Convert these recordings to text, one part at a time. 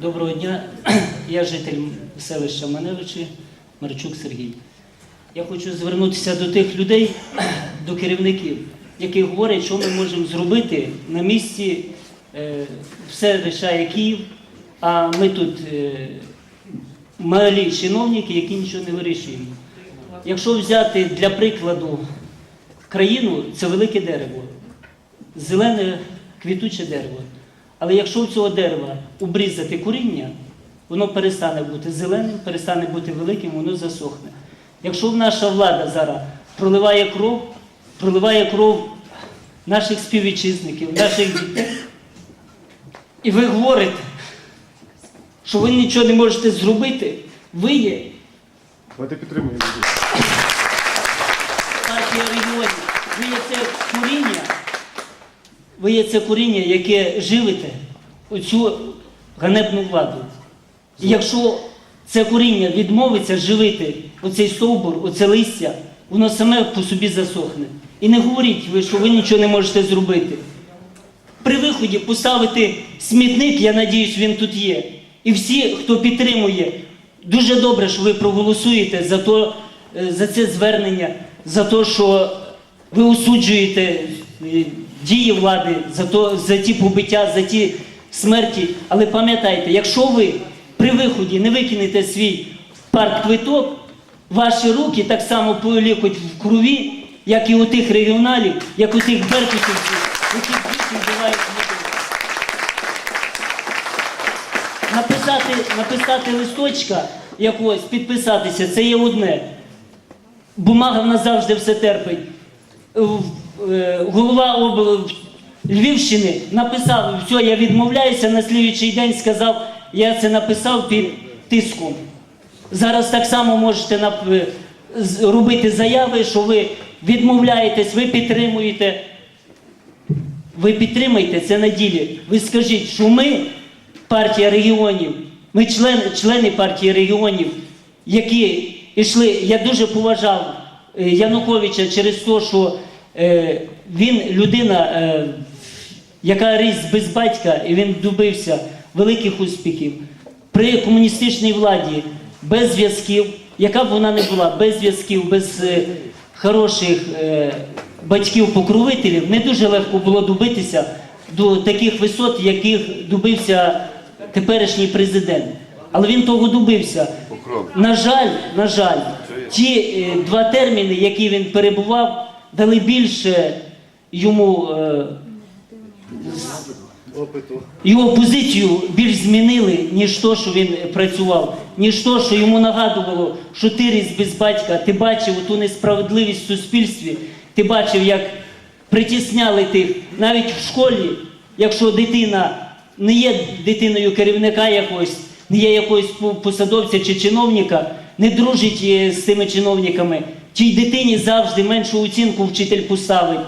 Доброго дня. Я житель селища Маневичі, Марчук Сергій. Я хочу звернутися до тих людей, до керівників, які говорять, що ми можемо зробити на місці. Все рішає Київ, а ми тут е, малі чиновники, які нічого не вирішуємо. Якщо взяти для прикладу країну, це велике дерево, зелене квітуче дерево. Але якщо в цього дерева обрізати коріння, воно перестане бути зеленим, перестане бути великим, воно засохне. Якщо наша влада зараз проливає кров, проливає кров наших співвітчизників, наших дітей, і ви говорите, що ви нічого не можете зробити, ви є Давайте підтримуємо. партія регіонів. Ви є це коріння, ви є це коріння, яке живите оцю ганебну владу. І якщо це коріння відмовиться живити оцей стовбур, оце листя, воно саме по собі засохне. І не говоріть ви, що ви нічого не можете зробити. При виході поставити смітник, я надіюсь, він тут є. І всі, хто підтримує, дуже добре, що ви проголосуєте за, то, е, за це звернення, за те, що ви осуджуєте дії влади, за, то, за ті побиття, за ті смерті. Але пам'ятайте, якщо ви при виході не викинете свій парк-квиток, ваші руки так само полікуть в крові, як і у тих регіоналів, як у тих беркутівців, які вбивають людей. Написати, написати листочка якогось, підписатися, це є одне. Бумага в нас завжди все терпить. Е, Голова обл... Львівщини написав, все, я відмовляюся, на слідуючий день сказав, я це написав під тиском. Зараз так само можете нап- е, робити заяви, що ви відмовляєтесь, ви підтримуєте. Ви підтримайте це на ділі. Ви скажіть, що ми, партія регіонів, ми члени, члени партії регіонів, які йшли, я дуже поважав е, Януковича через те, що е, він людина, е, яка ріс без батька, і він добився великих успіхів. При комуністичній владі без зв'язків, яка б вона не була, без зв'язків, без е, хороших е, батьків-покровителів, не дуже легко було добитися до таких висот, яких добився теперішній президент. Але він того добився. На жаль, на жаль, ті е, два терміни, які він перебував, дали більше йому. е, його позицію більш змінили, ніж то, що він працював, ніж то, що йому нагадувало, що ти ріс без батька, ти бачив ту несправедливість в суспільстві, ти бачив, як притісняли тих. Навіть в школі, якщо дитина не є дитиною керівника якогось, не є якогось посадовця чи чиновника, не дружить е, з цими чиновниками, тій дитині завжди меншу оцінку вчитель поставить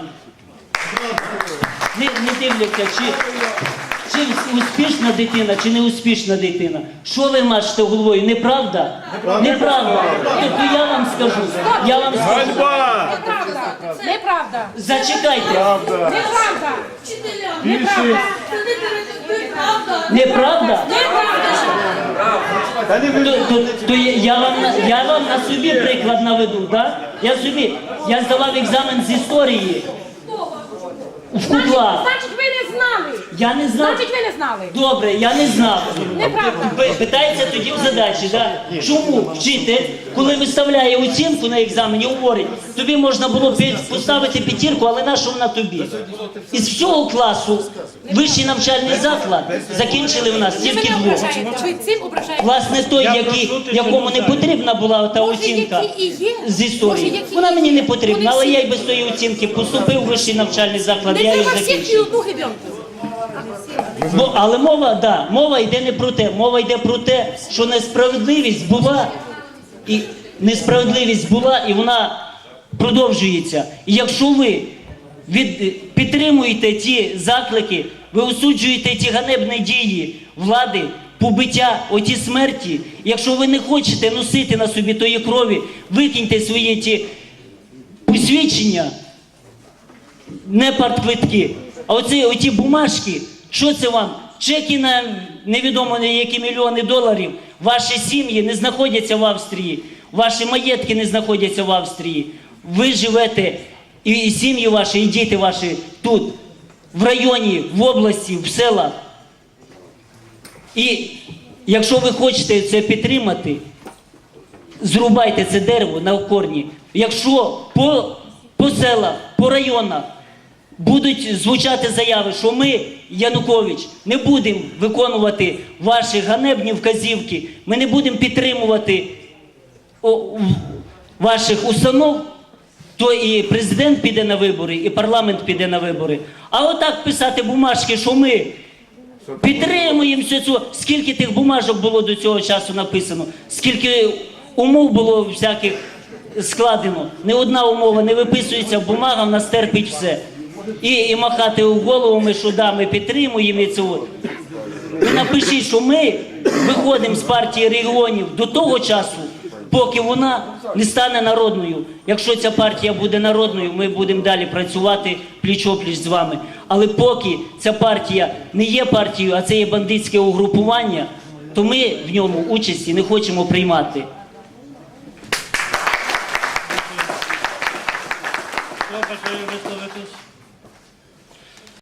не, не дивляться, чи, чи успішна дитина, чи не успішна дитина. Що ви мачите головою? Неправда? Неправда. Тобто я вам скажу, я вам скажу. Ганьба! Неправда. Неправда. Зачекайте, Неправда. Неправда. неправда? Неправда. Та не ви- То, то, то я- я, вам, на- я вам на собі приклад наведу, да? Я собі, я здавав екзамен з історії в куклах. Значить, ви не знали. Я не знав. Значить, ви не знали. Добре, я не знав. Неправда. Пи- Питається тоді в задачі, да? чому вчитель, коли виставляє оцінку на екзамені, говорить, тобі можна було поставити п'ятірку, але на що вона тобі? Із всього класу вищий навчальний заклад закінчили в нас тільки двох. ображаєте. Власне, той, який, якому не потрібна була та оцінка з історії, вона мені не потрібна, але я й без тої оцінки поступив в вищий навчальний заклад, я всіх закінчив. Бо, але мова, да, мова йде не про те. Мова йде про те, що несправедливість була, і несправедливість була, і вона продовжується. І якщо ви від, підтримуєте ті заклики, ви осуджуєте ті ганебні дії влади, побиття, оті смерті, якщо ви не хочете носити на собі тої крові, викиньте свої ті посвідчення, не партквитки, а оці оті бумажки, що це вам? чеки на невідомо які мільйони доларів. Ваші сім'ї не знаходяться в Австрії, ваші маєтки не знаходяться в Австрії. Ви живете, і, сім'ї ваші, і діти ваші тут, в районі, в області, в селах. І якщо ви хочете це підтримати, зрубайте це дерево на корні. Якщо по, по селах, по районах будуть звучати заяви, що ми, Янукович, не будемо виконувати ваші ганебні вказівки, ми не будемо підтримувати ваших установ, то і президент піде на вибори, і парламент піде на вибори. А отак писати бумажки, що ми підтримуємо все це. Скільки тих бумажок було до цього часу написано, скільки умов було всяких складено. Ні одна умова не виписується в бумагах, нас терпить все. І, і махати головами, що да, ми підтримуємо і. Ви напишіть, що ми виходимо з партії регіонів до того часу, поки вона не стане народною. Якщо ця партія буде народною, ми будемо далі працювати пліч-опліч з вами. Але поки ця партія не є партією, а це є бандитське угрупування, то ми в ньому участі не хочемо приймати. Висловитись?